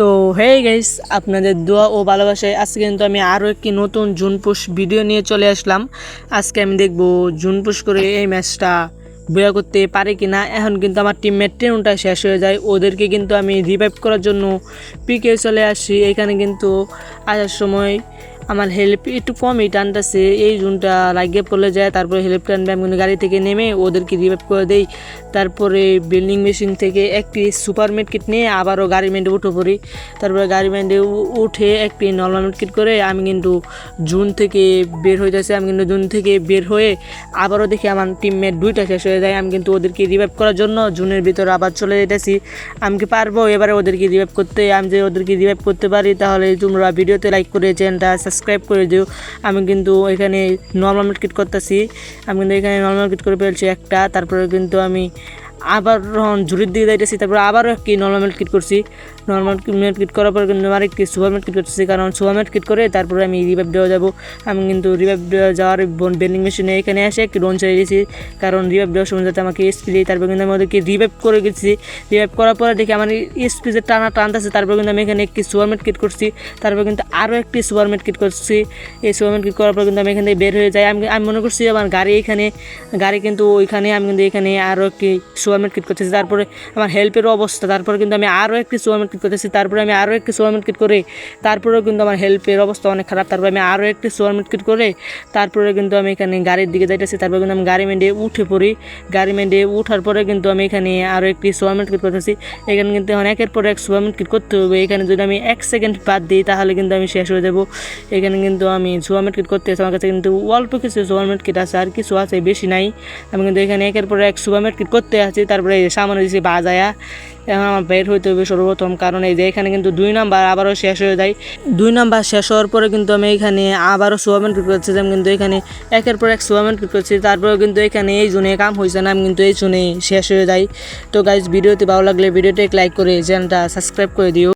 তো hey guys আপনাদের দোয়া ও ভালোবাসায় আজকে কিন্তু আমি আরও একটি নতুন জুনপুষ ভিডিও নিয়ে চলে আসলাম। আজকে আমি দেখব জুনপুষ করে এই ম্যাচটা বয়া করতে পারে কি না এখন কিন্তু আমার টিমমেট ট্রেনটা শেষ হয়ে যায়। ওদেরকে কিন্তু আমি রিভাইভ করার জন্য পিকে চলে আসি এখানে কিন্তু আসার সময় আমার হেল্প একটু কম কমই টানতেছে। এই জুনটা লাগিয়ে পড়লে যায়, তারপরে হেল্প টানবে। আমি গাড়ি থেকে নেমে ওদেরকে রিভাইভ করে দেই। তারপরে বিল্ডিং মেশিন থেকে একটি সুপার মেড কিট নিয়ে আবারও গাড়ি মেন্ডে উঠে পড়ি। তারপরে গাড়ি মেন্ডে উঠে একটি নর্মাল মেড কিট করে আমি কিন্তু জুন থেকে বের হয়ে যাচ্ছে আমি কিন্তু জুন থেকে বের হয়ে আবারও দেখি আমার টিমমেট দুইটা শেষ হয়ে যায়। আমি কিন্তু ওদেরকে রিভাইভ করার জন্য জুনের ভিতরে আবার চলে যেতেছি। আমি কি পারব এবারে ওদেরকে রিভাইভ করতে? আমি যে ওদেরকে রিভাইভ করতে পারি, তাহলে তোমরা ভিডিওতে লাইক করে চ্যানেলটা সাবস্ক্রাইব করে দিও। আমি কিন্তু এখানে নর্মাল মার্কেট করতেছি। আমি কিন্তু এখানে নর্মাল মার্কেট করে ফেলছি একটা, তারপরে কিন্তু আমি আবার ঝুড়ির দিকে যাইতেছি, তারপরে আবারও একটি নর্মাল কিট করছি। নর্মাল মেট কিট করার পর কিন্তু আমার একটি সুপার কিট করতেছি, কারণ সুপার কিট করে তারপরে আমি রিভাইভ দেওয়া যাব। আমি কিন্তু রিভাইভ দেওয়া যাওয়ার বেন্ডিং মেশিনে এখানে এসে একটি ডোন ছেড়ে দিয়েছি, কারণ রিভাইভ দেওয়ার সময় যাতে আমাকে এসপি দিই তারপর কিন্তু আমি ওদেরকে রিভাইভ করে গেছি। রিভাইভ করার পরে দেখি আমার এসপি যে টানা টানতেছে তারপর কিন্তু আমি এখানে একটি সুপার কিট করছি, তারপর কিন্তু আরও একটি সুপার কিট করছি। এই সুপার কিট করার পর কিন্তু আমি এখান থেকে বের হয়ে যাই। আমি আমি মনে করছি আমার গাড়ি এখানে, গাড়ি কিন্তু ওইখানে, আমি কিন্তু এখানে আরও একটি সুপারমেট কিট করতেছি। তারপরে আমার হেল্পেরও অবস্থা, তারপরে কিন্তু আমি আরও একটি সুপারমেট কিট করতেছি, তারপরে আমি আরও একটি সুপারমেট কিট করে, তারপরেও কিন্তু আমার হেল্পের অবস্থা অনেক খারাপ, তারপরে আমি আরও একটি সুপারমেট কিট করে, তারপরে কিন্তু আমি এখানে গাড়ির দিকে যাইতেছি, তারপরে কিন্তু আমি গাড়ি মেন্ডে উঠে পড়ি। গাড়ি মেন্ডে উঠার পরে কিন্তু আমি এখানে আরও একটি সুপারমেট কিট করতেছি। এখানে কিন্তু এখন একের পর এক সুপারমেট কিট করতে হবে, এখানে যদি আমি এক সেকেন্ড বাদ দিই তাহলে কিন্তু আমি শেষ হয়ে যাব। এখানে কিন্তু আমি সুপারমেট কিট করতে আমার কাছে কিন্তু অল্প কিছু সুপারমেট কিট আছে, আর কিছু আছে বেশি নাই। আমি কিন্তু এখানে একের পর এক সুপারমেট কিট করতে আছি তারপরে এই যে সামনে দিয়েছি বাজায়া। এখন আমার বের হইতে হবে সর্বপ্রথম, কারণ এই যে এখানে কিন্তু দুই নাম্বার আবারও শেষ হয়ে যায়। দুই নাম্বার শেষ হওয়ার পরে কিন্তু আমি এখানে আবারও সোয়াবিন কিট করছিলাম কিন্তু এখানে একের পর এক সোয়াবিন কিট করছি, তারপরেও কিন্তু এখানে এই জুনে কাম হয়েছে না কিন্তু এই জুনে শেষ হয়ে যায় তো গাইজ ভিডিওতে ভালো লাগলে ভিডিওতে লাইক করে চ্যানেলটা সাবস্ক্রাইব করে দিও।